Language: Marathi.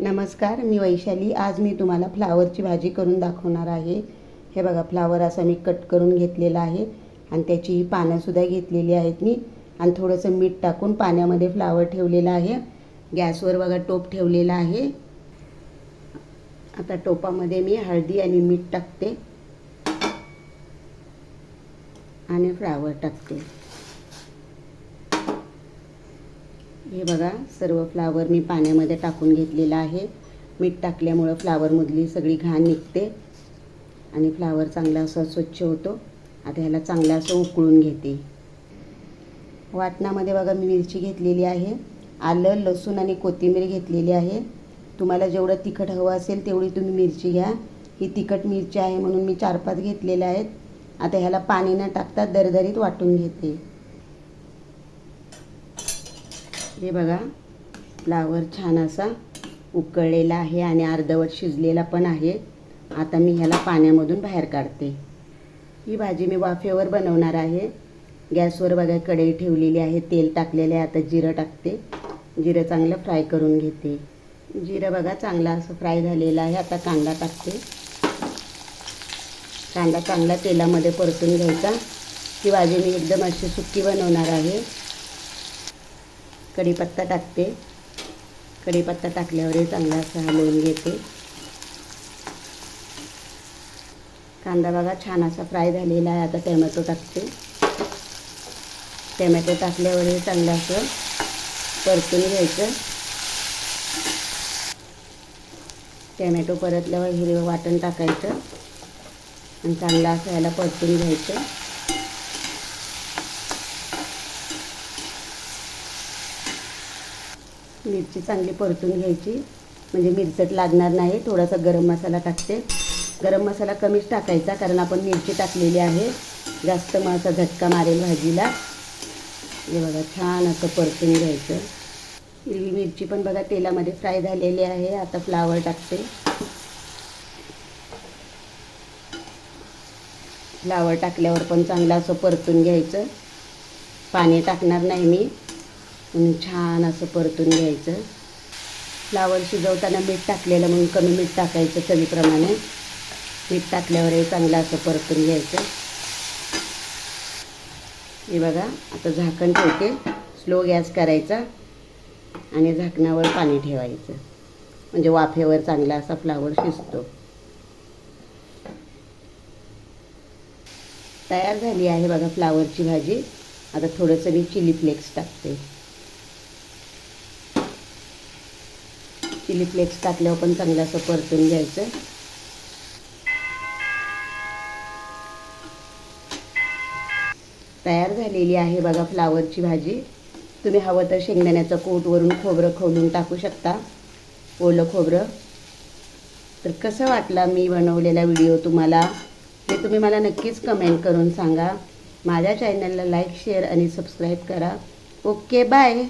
नमस्कार मी वैशाली. आज मी तुम्हाला फ्लावरची भाजी करून दाखवणार आहे. हे बघा फ्लावर असा मी कट करून घेतलेला आहे आणि त्याची ही पानंसुद्धा घेतलेली आहेत मी. आणि थोडंसं मीठ टाकून पाण्यामध्ये फ्लावर ठेवलेला आहे. गॅसवर बघा टोप ठेवलेला आहे. आता टोपामध्ये मी हळदी आणि मीठ टाकते. आणि फ्लावर टाकते. हे बघा सर्व फ्लावर मी पाण्यामध्ये टाकून घेतलेलं आहे. मीठ टाकल्यामुळं फ्लावरमधली सगळी घाण निघते आणि फ्लावर चांगला असा स्वच्छ होतो. आता ह्याला चांगलं असं उकळून घेते. वाटणामध्ये बघा मी मिरची घेतलेली आहे. आलं लसूण आणि कोथिंबीर घेतलेली आहे. तुम्हाला जेवढं तिखट हवं असेल तेवढी तुम्ही मिरची घ्या. ही तिखट मिरची आहे म्हणून मी चार पाच घेतलेल्या आहेत. आता ह्याला पाणी न टाकता दरदरीत वाटून घेते. हे बघा फ्लावर छान असा उकळलेला आहे आणि अर्धवट शिजलेला पण आहे. आता मी ह्याला पाण्यामधून बाहेर काढते. ही भाजी मी वाफेवर बनवणार आहे. गॅसवर बघा कढई ठेवलेली आहे तेल टाकलेले आहे आता जिरं टाकते. जिरं चांगलं फ्राय करून घेते. जिरं बघा चांगला असं फ्राय झालेला आहे. आता कांदा टाकते. कांदा चांगला तेलामध्ये परतून घ्यायचा. ही भाजी मी एकदम अशी सुक्की बनवणार आहे. कढीपत्ता टाकते. कढीपत्ता टाकल्यावर चांगला असं हलवून घेते. कांदा बघा छान असा फ्राय झालेला आहे. आता टॅमॅटो टाकते. टॅमॅटो टाकल्यावर चांगलं असं परतून घ्यायचं. टॅमॅटो परतल्यावर हिरवं वाटण टाकायचं. आणि चांगलं असं ह्याला परतून घ्यायचं. मिरची चांगली परतून घ्यायची. म्हणजे मिरचट लागणार नाही थोडासा गरम मसाला टाकते. गरम मसाला कमीच टाकायचा कारण आपण मिरची टाकलेली आहे. जास्त मग असा झटका मारेल भाजीला. हे बघा छान असं परतून घ्यायचं. हिरवी मिरची पण बघा तेलामध्ये फ्राय झालेली आहे. आता फ्लावर टाकते. फ्लावर टाकल्यावर पण चांगलं असं परतून घ्यायचं. पाणी टाकणार नाही मी. आणि छान असं परतून घ्यायचं. फ्लावर शिजवताना मीठ टाकलेलं म्हणून कमी मीठ टाकायचं चवीप्रमाणे. मीठ टाकल्यावर हे चांगलं असं परतून घ्यायचं. हे बघा आता झाकण ठेवते. स्लो गॅस करायचा आणि झाकणावर पाणी ठेवायचं. म्हणजे वाफेवर चांगला असा फ्लावर शिजतो. तयार झाली आहे बघा फ्लावरची भाजी. आता थोडंसं मी चिली फ्लेक्स टाकते. चिली फ्लेक्स टाकल्यावर पण चांगलं असं परतून घ्यायचं. तयार झालेली आहे बघा फ्लावरची भाजी. तुम्ही हवं तर शेंगदाण्याचं कोट वरून खोबरं खोलून टाकू शकता. ओलं खोबरं. तर कसं वाटला मी बनवलेला व्हिडिओ तुम्हाला? ते तुम्ही मला नक्कीच कमेंट करून सांगा. माझ्या चॅनलला लाईक शेअर आणि सबस्क्राईब करा. Okay bye.